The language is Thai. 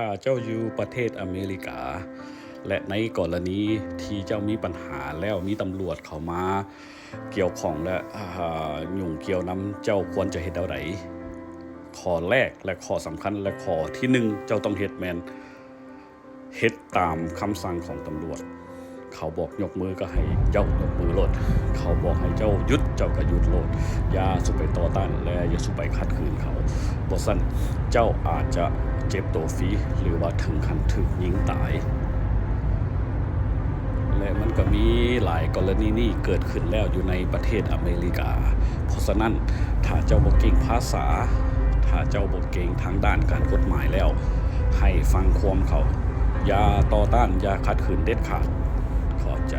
ถ้าเจ้าอยู่ประเทศอเมริกา และในกรณีที่เจ้ามีปัญหาแล้วมีตำรวจเขามาเกี่ยวของและอ่ายุ่งเกี่ยวนํเจ้าควรจะเฮ็ดเอาไดข้อแรกและข้อสำคัญและข้อที่หนึ่งเจ้าต้องเฮ็ดแมนเฮ็ดตามคำสั่งของตำรวจ เขาบอกยกมือก็ให้เจ้ายกมือโลด เขาบอกให้เจ้าหยุดเจ้าก็หยุดโลด อย่าสุไปต่อต้านและอย่าสุไปขัดขืนเขาบสั้นเจ้าอาจจะ เจ็บตัวฟีหรือว่าถึงขั้นถึกยิงตาย และมันก็มีหลายกรณีนี้เกิดขึ้นแล้วอยู่ในประเทศอเมริกา เพราะฉะนั้นถ้าเจ้าบ่เก่งภาษา ถ้าเจ้าบ่เก่งทางด้านการกฎหมายแล้ว ให้ฟังความเขา อย่าต่อต้านอย่าขัดขืนเด็ดขาดขอบใจ